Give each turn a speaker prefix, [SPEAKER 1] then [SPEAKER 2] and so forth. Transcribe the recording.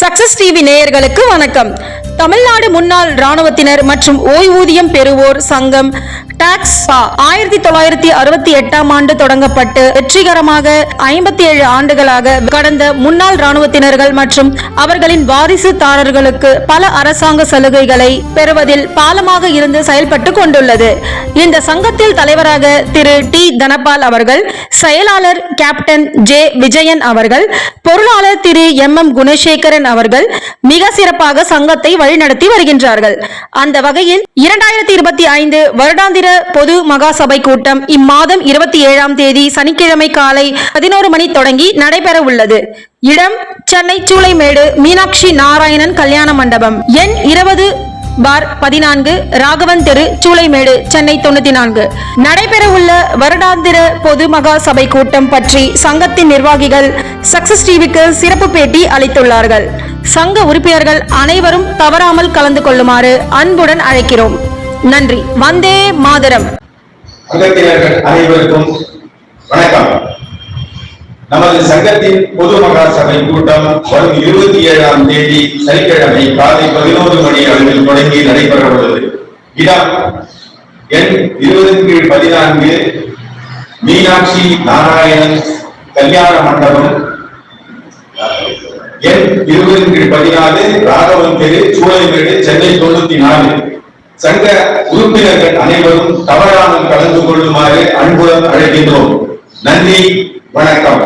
[SPEAKER 1] Success TV நேயர்களுக்கு வணக்கம். தமிழ்நாடு முன்னாள் ராணுவத்தினர் மற்றும் ஓய்வூதியம் பெறுவோர் சங்கம் டாக்ஸ் ஆயிரத்தி தொள்ளாயிரத்தி அறுபத்தி எட்டாம் ஆண்டு தொடங்கப்பட்டு வெற்றிகரமாக ஐம்பத்தி ஏழு ஆண்டுகளாக கடந்த முன்னாள் ராணுவத்தினர்கள் மற்றும் அவர்களின் வாரிசுதாரர்களுக்கு பல அரசாங்க சலுகைகளை பெறுவதில் பாலமாக இருந்து செயல்பட்டு கொண்டுள்ளது. இந்த சங்கத்தில் தலைவராக திரு. டி. தனபால் அவர்கள் செயலாளர் கேப்டன் ஜே. விஜயன் அவர்கள் பொருளாளர் திரு. எம். எம். குணசேகரன் அவர்கள் மிக சிறப்பாக சங்கத்தை வழிநடத்தி வருகின்றார்கள். அந்த வகையில் இரண்டாயிரத்தி இருபத்தி ஐந்து வருடாந்திர பொது மகாசபை கூட்டம் இம்மாதம் இருபத்தி ஏழாம் தேதி சனிக்கிழமை காலை பதினோரு மணி தொடங்கி நடைபெற உள்ளது. இடம் சென்னை சூளைமேடு மீனாட்சி நாராயணன் கல்யாண மண்டபம். எண் இருபது பார் பதினான்கு ராகவன் தெரு சூளைமேடு சென்னை தொண்ணூத்தி நான்கு. நடைபெறவுள்ள வருடாந்திர பொது மகா சபை கூட்டம் பற்றி சங்கத்தின் நிர்வாகிகள் சக்சஸ் டிவிக்கு சிறப்பு பேட்டி அளித்துள்ளார்கள். சங்க உறுப்பினர்கள் அனைவரும் தவறாமல் கலந்து கொள்ளுமாறு அன்புடன் அழைக்கிறோம். நன்றி. வந்தே மாதரம்.
[SPEAKER 2] அனைவருக்கும் வணக்கம். நமது சங்கத்தின் பொது மகா சபை கூட்டம் வரும் இருபத்தி ஏழாம் தேதி சனிக்கிழமை காலை பதினோரு மணி அளவில் தொடங்கி நடைபெற உள்ளது இடம் எண் இருபது பதினான்கு மீனாட்சி நாராயணன் கல்யாண மண்டபம் எண் இருபது பதினாலு ராகவன் தெரு சூளைமேடு சென்னை தொண்ணூத்தி நாலு. சங்க உறுப்பினர்கள் அனைவரும் தவறாமல் கலந்து கொள்ளுமாறு அன்புடன் அழைக்கின்றோம். நன்றி வணக்கம்.